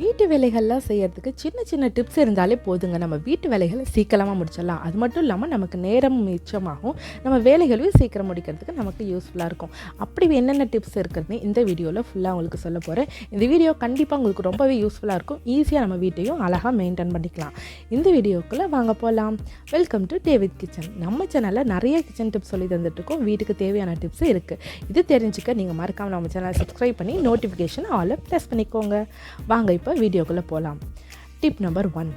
வீட்டு வேலைகள்லாம் செய்கிறதுக்கு சின்ன சின்ன டிப்ஸ் இருந்தாலே போதுங்க. நம்ம வீட்டு வேலைகளை சீக்கிரமாக முடிச்சிடலாம். அது மட்டும் இல்லாமல் நமக்கு நேரம் மிச்சமாகும். நம்ம வேலைகளையும் சீக்கிரம் முடிக்கிறதுக்கு நமக்கு யூஸ்ஃபுல்லாக இருக்கும். அப்படி என்னென்ன டிப்ஸ் இருக்குதுன்னு இந்த வீடியோவில் ஃபுல்லாக உங்களுக்கு சொல்ல போகிறேன் இந்த வீடியோ கண்டிப்பாக உங்களுக்கு ரொம்பவே யூஸ்ஃபுல்லாக இருக்கும். ஈஸியாக நம்ம வீட்டையும் அழகாக மெயின்டைன் பண்ணிக்கலாம். இந்த வீடியோக்குள்ளே வாங்க போகலாம் வெல்கம் டு டேவிட் கிச்சன் நம்ம சேனலில் நிறைய கிச்சன் டிப்ஸ் சொல்லி தந்துட்டுருக்கோம். வீட்டுக்கு தேவையான டிப்ஸ் இருக்குது இது தெரிஞ்சுக்க நீங்கள் மறக்காமல் நம்ம சேனலை சப்ஸ்கிரைப் பண்ணி நோட்டிஃபிகேஷன் ஆலில் ப்ரெஸ் பண்ணிக்கோங்க. வாங்க இப்போ வீடியோக்குள்ளே போகலாம் டிப் நம்பர் ஒன்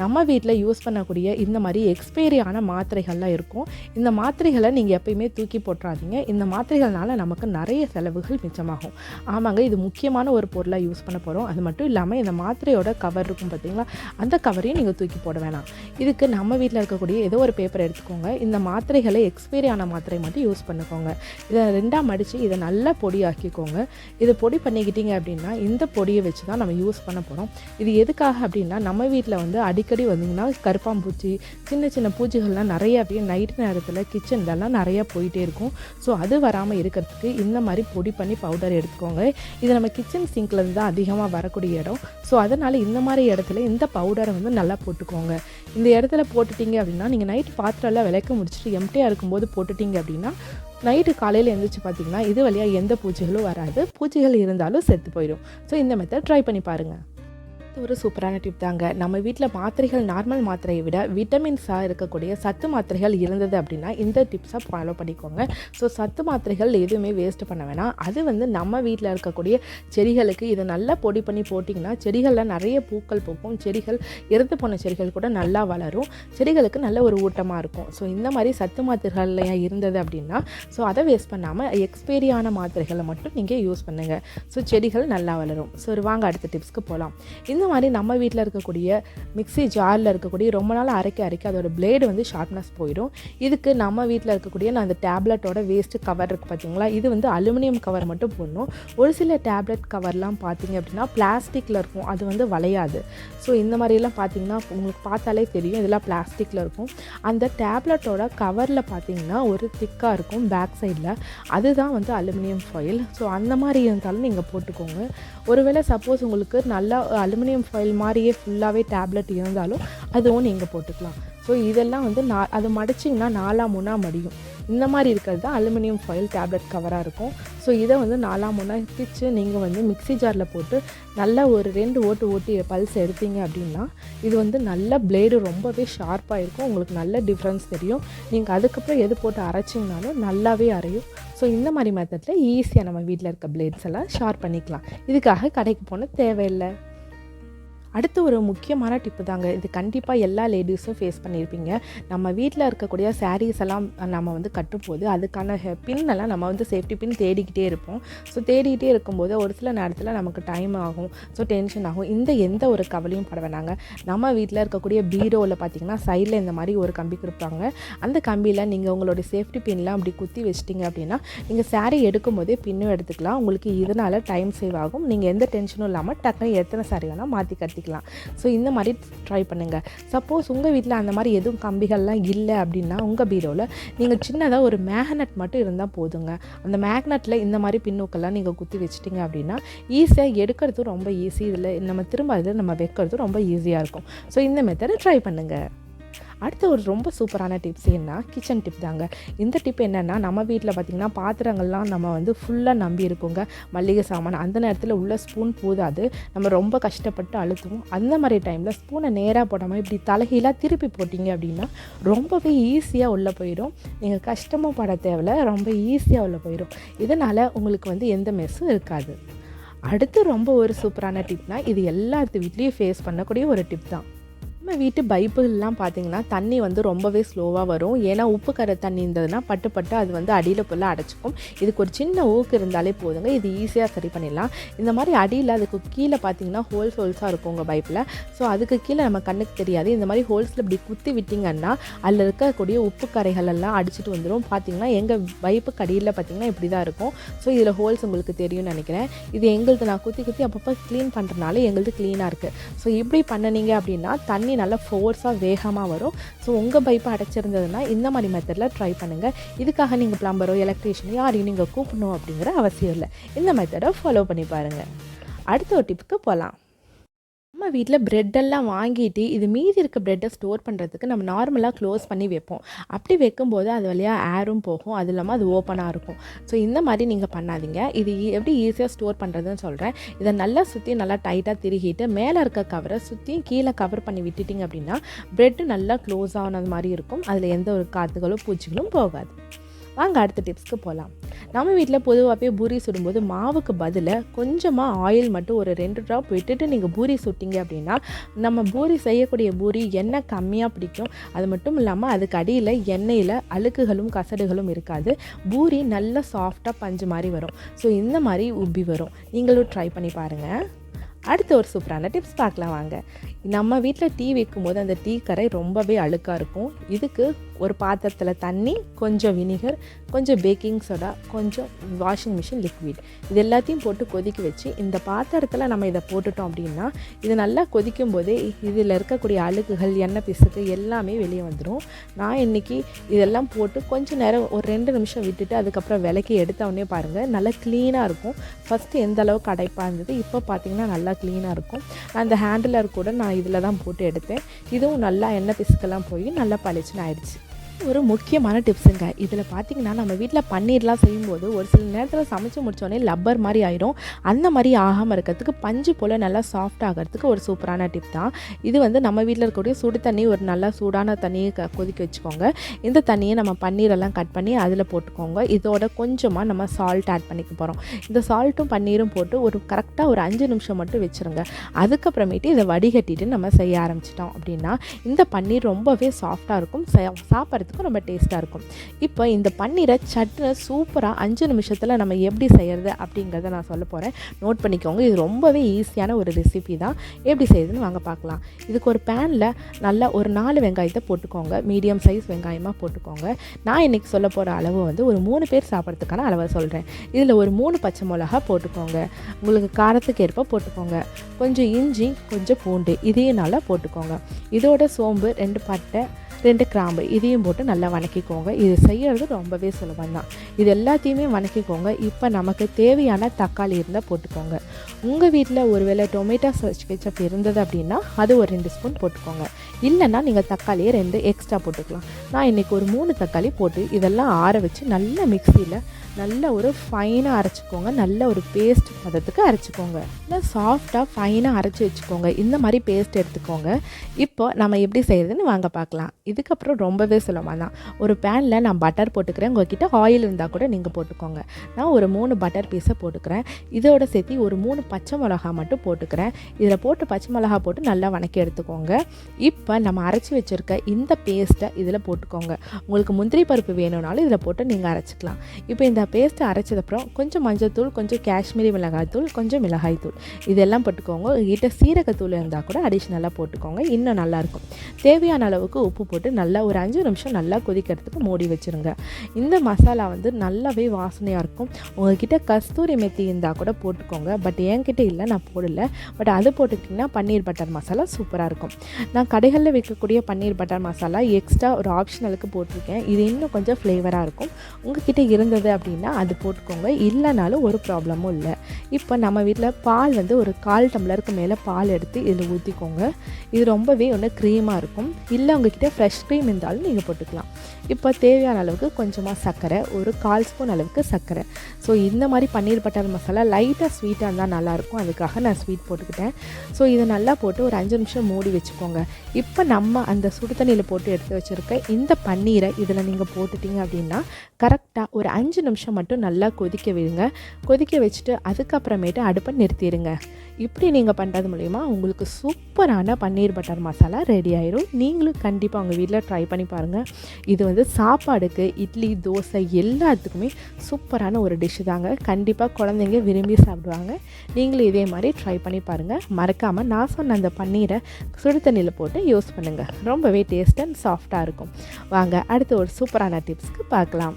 நம்ம வீட்டில் யூஸ் பண்ணக்கூடிய இந்த மாதிரி எக்ஸ்பைரியான மாத்திரைகள்லாம் இருக்கும். இந்த மாத்திரைகளை நீங்கள் எப்பயுமே தூக்கி போட்டுறாதீங்க. இந்த மாத்திரைகள்னால நமக்கு நிறைய செலவுகள் மிச்சமாகும். ஆமாங்க இது முக்கியமான ஒரு பொருளாக யூஸ் பண்ண போகிறோம் அது மட்டும் இல்லாமல் இந்த மாத்திரையோட கவர் இருக்கும் பார்த்தீங்களா அந்த கவரையும் நீங்கள் தூக்கி போட வேணாம். இதுக்கு நம்ம வீட்டில் இருக்கக்கூடிய ஏதோ ஒரு பேப்பர் எடுத்துக்கோங்க. இந்த மாத்திரைகளை எக்ஸ்பைரி ஆன மாத்திரை மட்டும் யூஸ் பண்ணிக்கோங்க. இதை ரெண்டாக மடித்து இதை நல்லா பொடியாக்கிக்கோங்க. இதை பொடி பண்ணிக்கிட்டீங்க அப்படின்னா இந்த பொடியை வச்சு தான் நம்ம யூஸ் பண்ண போகிறோம் இது எதுக்காக அப்படின்னா நம்ம வீட்டில் வந்து அடிக்கடி வந்தீங்கன்னா கருப்பாம்பூச்சி சின்ன சின்ன பூச்சிகள்லாம் நிறையாவே நைட் நேரத்தில் கிச்சன்லலாம் நிறையா போயிட்டே இருக்கும். ஸோ அது வராமல் இருக்கிறதுக்கு இந்த மாதிரி பொடி பண்ணி பவுடர் எடுத்துக்கோங்க. இது நம்ம கிச்சன் சிங்க்ல இருந்து தான் அதிகமாக வரக்கூடிய இடம். ஸோ அதனால் இந்த மாதிரி இடத்துல இந்த பவுடரை வந்து நல்லா போட்டுக்கோங்க. இந்த இடத்துல போட்டுட்டீங்க அப்படின்னா நீங்கள் நைட் பாத்திரம்லாம் விளக்க முடிச்சுட்டு எம்டியாக இருக்கும்போது போட்டுட்டீங்க அப்படின்னா நைட்டு காலையில் எழுந்திரிச்சு பார்த்தீங்கன்னா இது வழியாக எந்த பூச்சிகளும் வராது. பூச்சிகள் இருந்தாலும் செத்து போயிடும். ஸோ இந்த மெத்தட் ட்ரை பண்ணி பாருங்கள் இது ஒரு சூப்பரான டிப் தாங்க. நம்ம வீட்டில் மாத்திரைகள் நார்மல் மாத்திரையை விட விட்டமின்ஸாக இருக்கக்கூடிய சத்து மாத்திரைகள் இருந்தது அப்படின்னா இந்த டிப்ஸை ஃபாலோ பண்ணிக்கோங்க. ஸோ சத்து மாத்திரைகள் எதுவுமே வேஸ்ட் பண்ண வேணாம். அது வந்து நம்ம வீட்டில் இருக்கக்கூடிய செடிகளுக்கு இதை நல்லா பொடி பண்ணி போட்டிங்கன்னா செடிகளில் நிறைய பூக்கள் பூக்கும். செடிகள் இறந்து போன செடிகள் கூட நல்லா வளரும். செடிகளுக்கு நல்ல ஒரு ஊட்டமாக இருக்கும். ஸோ இந்த மாதிரி சத்து மாத்திரைகள் இருந்தது அப்படின்னா ஸோ அதை வேஸ்ட் பண்ணாமல் எக்ஸ்பைரியான மாத்திரைகளை மட்டும் நீங்கள் யூஸ் பண்ணுங்கள் ஸோ செடிகள் நல்லா வளரும். ஸோ வாங்க அடுத்த டிப்ஸ்க்கு போகலாம் இந்த மாதிரி நம்ம வீட்டில் இருக்கக்கூடிய மிக்ஸி ஜாரில் இருக்கக்கூடிய ரொம்ப நாள் அரைக்க அரைக்க அதோட பிளேடு வந்து ஷார்ப்னஸ் போயிடும். இதுக்கு நம்ம வீட்டில் இருக்கக்கூடிய நான் அந்த டேப்லெட்டோட வேஸ்ட்டு கவர் இருக்குது பார்த்தீங்களா இது வந்து அலுமினியம் கவர் மட்டும் போடணும். ஒரு சில டேப்லெட் கவர்லாம் பார்த்தீங்க அப்படின்னா பிளாஸ்டிக்கில் இருக்கும். அது வந்து வளையாது. ஸோ இந்த மாதிரிலாம் பார்த்தீங்கன்னா உங்களுக்கு பார்த்தாலே தெரியும். இதெல்லாம் பிளாஸ்டிக்கில் இருக்கும். அந்த டேப்லெட்டோட கவரில் பார்த்தீங்கன்னா ஒரு திக்காக இருக்கும் பேக் சைடில் அதுதான் வந்து அலுமினியம் ஃபாயில் ஸோ அந்த மாதிரி இருந்தாலும் நீங்கள் போட்டுக்கோங்க. ஒருவேளை சப்போஸ் உங்களுக்கு நல்லா அலுமினியம் அலுமினியம் ஃபாயில் மாதிரியே ஃபுல்லாகவே டேப்லெட் இருந்தாலும் அதுவும் நீங்கள் போட்டுக்கலாம். ஸோ இதெல்லாம் வந்து நான் அதை மடிச்சிங்கன்னா நாலா மூணா மடியும். இந்த மாதிரி இருக்கிறது தான் அலுமினியம் ஃபாயில் டேப்லெட் கவராக இருக்கும். ஸோ இதை வந்து நாலா மூணா பிச்சு நீங்கள் வந்து மிக்ஸி ஜாரில் போட்டு நல்லா ஒரு ரெண்டு ஓட்டு ஓட்டி பல்ஸ் எடுத்தீங்க அப்படின்னா இது வந்து நல்ல பிளேடு ரொம்பவே ஷார்ப்பாக இருக்கும். உங்களுக்கு நல்ல டிஃப்ரென்ஸ் தெரியும். நீங்கள் அதுக்கப்புறம் எது போட்டு அரைச்சிங்கனாலும் நல்லாவே அரையும். ஸோ இந்த மாதிரி மெத்தடில் ஈஸியாக நம்ம வீட்டில் இருக்க பிளேட்ஸ் எல்லாம் ஷார்ப் பண்ணிக்கலாம். இதுக்காக கடைக்கு போன தேவையில்லை. அடுத்து ஒரு முக்கியமான டிப்பு தாங்க. இது கண்டிப்பாக எல்லா லேடிஸும் ஃபேஸ் பண்ணியிருப்பீங்க நம்ம வீட்டில் இருக்கக்கூடிய சாரீஸ் எல்லாம் நம்ம வந்து கட்டும்போது அதுக்கான பின் எல்லாம் நம்ம வந்து சேஃப்டி பின் தேடிக்கிட்டே இருப்போம். ஸோ தேடிக்கிட்டே இருக்கும்போது ஒரு சில நேரத்தில் நமக்கு டைம் ஆகும். ஸோ டென்ஷன் ஆகும். இந்த எந்த ஒரு கவலையும் பட வேணாங்க. நம்ம வீட்டில் இருக்கக்கூடிய பீரோவில் பார்த்தீங்கன்னா சைடில் இந்த மாதிரி ஒரு கம்பி கொடுப்பாங்க. அந்த கம்பியில் நீங்கள் உங்களுடைய சேஃப்டி பின்லாம் அப்படி குத்தி வச்சிட்டிங்க அப்படின்னா நீங்கள் சாரீ எடுக்கும்போதே பின்னும் எடுத்துக்கலாம். உங்களுக்கு இதனால் டைம் சேவ் ஆகும். நீங்கள் எந்த டென்ஷனும் இல்லாமல் டக்குனு எத்தனை சாரீ வேணால் மாற்றி கட்டி கட்டிக்கலாம் ஸோ இந்த மாதிரி ட்ரை பண்ணுங்கள் சப்போஸ் உங்கள் வீட்டில் அந்த மாதிரி எதுவும் கம்பிகள்லாம் இல்லை அப்படின்னா உங்கள் பீரோவில் நீங்கள் சின்னதாக ஒரு மேக்னெட் மட்டும் இருந்தால் போதுங்க. அந்த மேக்னெட்டில் இந்த மாதிரி பின்னூக்கெல்லாம் நீங்கள் குத்தி வச்சிட்டிங்க அப்படின்னா ஈஸியாக எடுக்கிறதும் ரொம்ப ஈஸி இதில் நம்ம திரும்ப அதில் நம்ம வைக்கிறதும் ரொம்ப ஈஸியாக இருக்கும். ஸோ இந்த மெத்தடை ட்ரை பண்ணுங்கள் அடுத்து ஒரு ரொம்ப சூப்பரான டிப்ஸ் என்ன? கிச்சன் டிப் தாங்க. இந்த டிப் என்னென்னா நம்ம வீட்டில் பார்த்திங்கன்னா பாத்திரங்கள்லாம் நம்ம வந்து ஃபுல்லாக நம்பி இருக்கோங்க மல்லிகை சாமான் அந்த நேரத்தில் உள்ள ஸ்பூன் போதாது. நம்ம ரொம்ப கஷ்டப்பட்டு அழுத்துவோம். அந்த மாதிரி டைமில் ஸ்பூனை நேராக போடாமல் இப்படி தலைகீழாக திருப்பி போட்டிங்க அப்படின்னா ரொம்பவே ஈஸியாக உள்ளே போயிடும். நீங்கள் கஷ்டமும் பட தேவையில்ல ரொம்ப ஈஸியாக உள்ளே போயிடும். இதனால் உங்களுக்கு வந்து எந்த மெஸ்ஸும் இருக்காது. அடுத்து ரொம்ப ஒரு சூப்பரான டிப்னால் இது எல்லாத்து வீட்லேயும் ஃபேஸ் பண்ணக்கூடிய ஒரு டிப் தான். நம்ம வீட்டு பைப்புகள்லாம் பார்த்தீங்கன்னா தண்ணி வந்து ரொம்பவே ஸ்லோவாக வரும். ஏன்னா உப்பு கரை தண்ணி இருந்ததுன்னா பட்டு பட்டு அது வந்து அடியில் ஃபுல்லாக அடைச்சிக்கும். இதுக்கு ஒரு சின்ன ஊக்கு இருந்தாலே போதுங்க. இது ஈஸியாக சரி பண்ணிடலாம். இந்த மாதிரி அடியில் அதுக்கு கீழே பார்த்தீங்கன்னா ஹோல்ஸ் ஹோல்ஸாக இருக்கும் உங்கள் பைப்பில். ஸோ அதுக்கு கீழே நம்ம கண்ணுக்கு தெரியாது. இந்த மாதிரி ஹோல்ஸில் இப்படி குத்தி விட்டிங்கன்னா அதில் இருக்கக்கூடிய உப்பு கரைகள் எல்லாம் அடிச்சிட்டு வந்துடும் பார்த்தீங்கன்னா எங்கள் பைப்புக்கு அடியில் பார்த்தீங்கன்னா இப்படி தான் இருக்கும். ஸோ இதில் ஹோல்ஸ் உங்களுக்கு தெரியும்னு நினைக்கிறேன். இது எங்களுது நான் குத்தி குத்தி அப்பப்போ க்ளீன் பண்ணுறதுனால எங்களுது க்ளீனாக இருக்குது ஸோ இப்படி பண்ணினீங்க அப்படின்னா தண்ணி நல்லா ஃபோர்ஸாக வேகமாக வரும். ஸோ உங்கள் பைப்பை அடைச்சிருந்ததுன்னா இந்த மாதிரி மெத்தடில் ட்ரை பண்ணுங்கள் இதுக்காக நீங்கள் ப்ளம்பரோ எலக்ட்ரீஷியனோ யாரையும் நீங்கள் கூப்பிடணும் அப்படிங்கிற அவசியம் இல்லை. இந்த மெத்தடை ஃபாலோ பண்ணி பாருங்கள் அடுத்த ஒரு டிப்புக்கு போகலாம் நம்ம வீட்டில் ப்ரெட்டெல்லாம் வாங்கிட்டு இது மீதி இருக்க ப்ரெட்டை ஸ்டோர் பண்ணுறதுக்கு நம்ம நார்மலாக க்ளோஸ் பண்ணி வைப்போம். அப்படி வைக்கும்போது அது வழியாக ஏரும் போகும். அது இல்லாமல் அது ஓப்பனாக இருக்கும். ஸோ இந்த மாதிரி நீங்கள் பண்ணாதீங்க. இது e-, எப்படி ஈஸியாக ஸ்டோர் பண்ணுறதுன்னு சொல்கிறேன் இதை நல்லா சுற்றி நல்லா டைட்டாக திருகிட்டு மேலே இருக்க கவரை சுற்றியும் கீழே கவர் பண்ணி விட்டுட்டிங்க அப்படின்னா ப்ரெட்டு நல்லா க்ளோஸ் ஆனது மாதிரி இருக்கும். அதில் எந்த ஒரு காற்றுகளும் பூச்சிகளும் போகாது. வாங்க அடுத்த டிப்ஸ்க்கு போகலாம் நம்ம வீட்டில் பொதுவாகவே பூரி சுடும்போது மாவுக்கு பதிலாக கொஞ்சமாக ஆயில் மட்டும் ஒரு ரெண்டு ட்ராப் விட்டுட்டு நீங்கள் பூரி சுட்டிங்க அப்படின்னா நம்ம பூரி செய்யக்கூடிய பூரி எண்ணெய் கம்மியாக பிடிக்கும். அது மட்டும் இல்லாமல் அதுக்கு அடியில் எண்ணெயில் அழுக்குகளும் கசடுகளும் இருக்காது. பூரி நல்ல சாஃப்டாக பஞ்சு மாதிரி வரும். ஸோ இந்த மாதிரி உப்பி வரும். நீங்களும் ட்ரை பண்ணி பாருங்கள் அடுத்த ஒரு சூப்பரான டிப்ஸ் பார்க்கலாம் வாங்க. நம்ம வீட்டில் டீ வைக்கும்போது அந்த டீ கரை ரொம்பவே அழுக்காக இருக்கும். இதுக்கு ஒரு பாத்திரத்தில் தண்ணி கொஞ்சம் வினிகர் கொஞ்சம் பேக்கிங் சோடா கொஞ்சம் வாஷிங் மிஷின் லிக்விட். இது எல்லாத்தையும் போட்டு கொதிக்க வச்சு இந்த பாத்திரத்தில் நம்ம இதை போட்டுட்டோம் அப்படின்னா இது நல்லா கொதிக்கும் போதே இதில் இருக்கக்கூடிய அழுக்குகள் எண்ணெய் பிசுக்கு எல்லாமே வெளியே வந்துடும் நான் இன்னைக்கு இதெல்லாம் போட்டு கொஞ்சம் நேரம் ஒரு ரெண்டு நிமிஷம் விட்டுட்டு அதுக்கப்புறம் விலக்கி எடுத்தவொடனே பாருங்கள் நல்லா க்ளீனாக இருக்கும். ஃபஸ்ட்டு எந்த அளவுக்கு அடைப்பாக இருந்தது இப்போ பார்த்தீங்கன்னா நல்லா க்ளீனாக இருக்கும். அந்த ஹேண்டிலர் கூட நான் இதில் தான் போட்டு எடுத்தேன். இதுவும் நல்லா எண்ணெய் பிசுக்கெல்லாம் போய் நல்லா பளிச்சுன்னு ஆயிடுச்சு. ஒரு முக்கியமான டிப்ஸுங்க இதில் பார்த்தீங்கன்னா நம்ம வீட்டில் பன்னீர்லாம் செய்யும்போது ஒரு சில நேரத்தில் சமைச்சு முடித்தோடனே லப்பர் மாதிரி ஆயிரும். அந்த மாதிரி ஆகாமல் இருக்கிறதுக்கு பஞ்சு போல் நல்லா சாஃப்ட் ஆகிறதுக்கு ஒரு சூப்பரான டிப் தான். இது வந்து நம்ம வீட்டில் இருக்கக்கூடிய சுடு தண்ணி ஒரு நல்லா சூடான தண்ணியை க கொதிக்க வச்சுக்கோங்க. இந்த தண்ணியை நம்ம பன்னீரெல்லாம் கட் பண்ணி அதில் போட்டுக்கோங்க. இதோட கொஞ்சமாக நம்ம சால்ட் ஆட் பண்ணிக்க போகிறோம் இந்த சால்ட்டும் பன்னீரும் போட்டு ஒரு கரெக்டாக ஒரு அஞ்சு நிமிஷம் மட்டும் வச்சுருங்க. அதுக்கப்புறமேட்டு இதை வடிகட்டிட்டு நம்ம செய்ய ஆரம்பிச்சிட்டோம் அப்படின்னா இந்த பன்னீர் ரொம்பவே சாஃப்டாக இருக்கும். சாப்பிட்றது சாப்பிட்றதுக்கும் ரொம்ப டேஸ்ட்டாக இருக்கும். இப்போ இந்த பன்னீரை சட்னை சூப்பராக அஞ்சு நிமிஷத்தில் நம்ம எப்படி செய்கிறது அப்படிங்கிறத நான் சொல்ல போகிறேன் நோட் பண்ணிக்கோங்க. இது ரொம்பவே ஈஸியான ஒரு ரெசிபி தான். எப்படி செய்யுதுன்னு வாங்க பார்க்கலாம். இதுக்கு ஒரு பேனில் நல்லா ஒரு நாலு வெங்காயத்தை போட்டுக்கோங்க. மீடியம் சைஸ் வெங்காயமாக போட்டுக்கோங்க. நான் இன்றைக்கி சொல்ல போகிற அளவு வந்து ஒரு மூணு பேர் சாப்பிட்றதுக்கான அளவை சொல்கிறேன் இதில் ஒரு மூணு பச்சை மிளகா போட்டுக்கோங்க. உங்களுக்கு காரத்துக்கு ஏற்ப போட்டுக்கோங்க. கொஞ்சம் இஞ்சி கொஞ்சம் பூண்டு இதையும் நல்லா போட்டுக்கோங்க. இதோட சோம்பு ரெண்டு பட்டை ரெண்டு கிராம்பு இதையும் போட்டு நல்லா வணக்கிக்கோங்க. இது செய்யறது ரொம்பவே சுலபம் தான் இது எல்லாத்தையுமே வணக்கிக்கோங்க. இப்போ நமக்கு தேவையான தக்காளி இருந்தால் போட்டுக்கோங்க. உங்கள் வீட்டில் ஒருவேளை டொமேட்டோ சாஸ் கெச்சப் இருந்தது அப்படின்னா அது ஒரு ரெண்டு ஸ்பூன் போட்டுக்கோங்க. இல்லைன்னா நீங்கள் தக்காளியை ரெண்டு எக்ஸ்ட்ரா போட்டுக்கலாம். நான் இன்றைக்கி ஒரு மூணு தக்காளி போட்டு இதெல்லாம் ஆற வச்சு நல்லா மிக்சியில் நல்ல ஒரு ஃபைனாக அரைச்சிக்கோங்க. நல்ல ஒரு பேஸ்ட் பதத்துக்கு அரைச்சிக்கோங்க. நல்லா சாஃப்டாக ஃபைனாக அரைச்சி வச்சுக்கோங்க. இந்த மாதிரி பேஸ்ட் எடுத்துக்கோங்க. இப்போ நம்ம எப்படி செய்கிறதுன்னு வாங்க பார்க்கலாம். இதுக்கப்புறம் ரொம்பவே சுலபம் தான். ஒரு பேனில் நான் பட்டர் போட்டுக்கிறேன். உங்ககிட்ட ஆயில் இருந்தால் கூட நீங்கள் போட்டுக்கோங்க. நான் ஒரு மூணு பட்டர் பீஸை போட்டுக்கிறேன். இதோட சேர்த்து ஒரு மூணு பச்சை மிளகா மட்டும் போட்டுக்கிறேன். இதில் போட்டு பச்சை மிளகா போட்டு நல்லா வணக்கி எடுத்துக்கோங்க. இப்போ நம்ம அரைச்சி வச்சுருக்க இந்த பேஸ்ட்டை இதில் போட்டுக்கோங்க. உங்களுக்கு முந்திரி பருப்பு வேணும்னாலும் இதில் போட்டு நீங்கள் அரைச்சிக்கலாம். இப்போ இந்த பேஸ்ட்டு அரைச்சதுக்கப்புறம் கொஞ்சம் மஞ்சள்தூள் கொஞ்சம் காஷ்மீரி மிளகாய்த்தூள் கொஞ்சம் மிளகாய்த்தூள் இதெல்லாம் போட்டுக்கோங்க. உங்ககிட்ட சீரகத்தூள் இருந்தால் கூட அடிஷ்னலாக போட்டுக்கோங்க. இன்னும் நல்லாயிருக்கும் தேவையான அளவுக்கு உப்பு போட்டு நல்லா ஒரு அஞ்சு நிமிஷம் நல்லா கொதிக்கிறதுக்கு மூடி வச்சுருங்க. இந்த மசாலா வந்து நல்லாவே வாசனையாக இருக்கும். உங்ககிட்ட கஸ்தூரி மெத்தி இருந்தால் கூட போட்டுக்கோங்க. பட் என்கிட்ட இல்லை நான் போடல. பட் அது போட்டுக்கிட்டிங்கன்னா பன்னீர் பட்டர் மசாலா சூப்பராக இருக்கும். நான் கடைகளில் விற்கக்கூடிய பன்னீர் பட்டர் மசாலா எக்ஸ்ட்ரா ஒரு ஆப்ஷனலுக்கு போட்டிருக்கேன். இது இன்னும் கொஞ்சம் ஃப்ளேவராக இருக்கும். உங்ககிட்ட இருந்தது அப்படின்னா அது போட்டுக்கோங்க. இல்லைனாலும் ஒரு ப்ராப்ளமும் இல்லை. இப்போ நம்ம வீட்டில் பால் வந்து ஒரு கால் டம்ளருக்கு மேலே பால் எடுத்து இதில் ஊற்றிக்கோங்க. இது ரொம்பவே ஒன்று க்ரீமாக இருக்கும். இல்லை உங்ககிட்ட ஃப்ரெஷ் க்ரீம் இருந்தாலும் நீங்கள் போட்டுக்கலாம். இப்போ தேவையான அளவுக்கு கொஞ்சமாக சர்க்கரை ஒரு கால் ஸ்பூன் அளவுக்கு சர்க்கரை. ஸோ இந்த மாதிரி பன்னீர் பட்டர் மசாலா லைட்டாக ஸ்வீட்டாக இருந்தால் நல்லாயிருக்கும். அதுக்காக நான் ஸ்வீட் போட்டுக்கிட்டேன். ஸோ இதை நல்லா போட்டு ஒரு அஞ்சு நிமிஷம் மூடி வச்சுக்கோங்க. இப்போ நம்ம அந்த சுடு தண்ணியில் போட்டு எடுத்து வச்சுருக்க இந்த பன்னீரை இதில் நீங்கள் போட்டுட்டீங்க அப்படின்னா கரெக்டாக ஒரு அஞ்சு நிமிஷம் மட்டும் நல்லா கொதிக்க விடுங்க. கொதிக்க வச்சுட்டு அதுக்கப்புறமேட்டு அடுப்பை நிறுத்திடுங்க. இப்படி நீங்கள் பண்ணுறது மூலிமா உங்களுக்கு சூப்பரான பன்னீர் பட்டர் மசாலா ரெடி ஆயிரும். நீங்களும் கண்டிப்பாக உங்கள் வீட்டில் ட்ரை பண்ணி பாருங்கள் இது வந்து சாப்பாடுக்கு இட்லி தோசை எல்லாத்துக்குமே சூப்பரான ஒரு டிஷ்ஷு தாங்க. கண்டிப்பாக குழந்தைங்க விரும்பி சாப்பிடுவாங்க. நீங்களும் இதே மாதிரி ட்ரை பண்ணி பாருங்கள் மறக்காமல் நான் சொன்ன அந்த பன்னீரை சுடு தண்ணியில் போட்டு யூஸ் பண்ணுங்கள் ரொம்பவே டேஸ்ட் அண்ட் சாஃப்டாக இருக்கும். வாங்க அடுத்து ஒரு சூப்பரான டிப்ஸ்க்கு பார்க்கலாம்.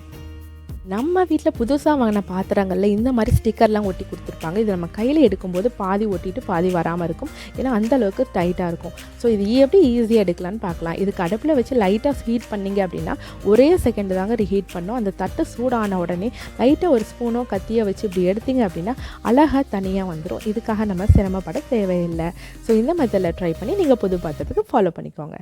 நம்ம வீட்டில் புதுசாக வாங்கின பாத்திரங்களில் இந்த மாதிரி ஸ்டிக்கர்லாம் ஒட்டி கொடுத்துருப்பாங்க. இது நம்ம கையில் எடுக்கும்போது பாதி ஒட்டிட்டு பாதி வராமல் இருக்கும். ஏன்னா அந்த அளவுக்கு டைட்டாக இருக்கும். ஸோ இது எப்படி ஈஸியாக எடுக்கலான்னு பார்க்கலாம் இதுக்கு அடுப்பில் வச்சு லைட்டாக ஹீட் பண்ணீங்க அப்படின்னா ஒரே செகண்ட் தாங்க ரீஹீட் பண்ணோம். அந்த தட்டு சூடான உடனே லைட்டாக ஒரு ஸ்பூனோ கத்தியோ வச்சு இப்படி எடுத்தீங்க அப்படின்னா அழகாக தனியாக வந்துடும் இதுக்காக நம்ம சிரமப்பட தேவையில்லை. ஸோ இந்த மெத்தடில் ட்ரை பண்ணி நீங்கள் புது பாத்திரத்துக்கு ஃபாலோ பண்ணிக்கோங்க.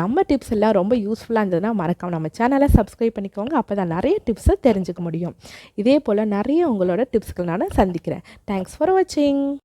நம்ம டிப்ஸ் எல்லாம் ரொம்ப யூஸ்ஃபுல்லாக இருந்ததுன்னா மறக்காம நம்ம சேனலை சப்ஸ்கிரைப் பண்ணிக்கோங்க. அப்போ தான் நிறைய டிப்ஸை தெரிஞ்சுக்க முடியும். இதே போல் நிறைய உங்களோட டிப்ஸ்கள் நான் சந்திக்கிறேன். தேங்க்ஸ் ஃபார் வாட்சிங்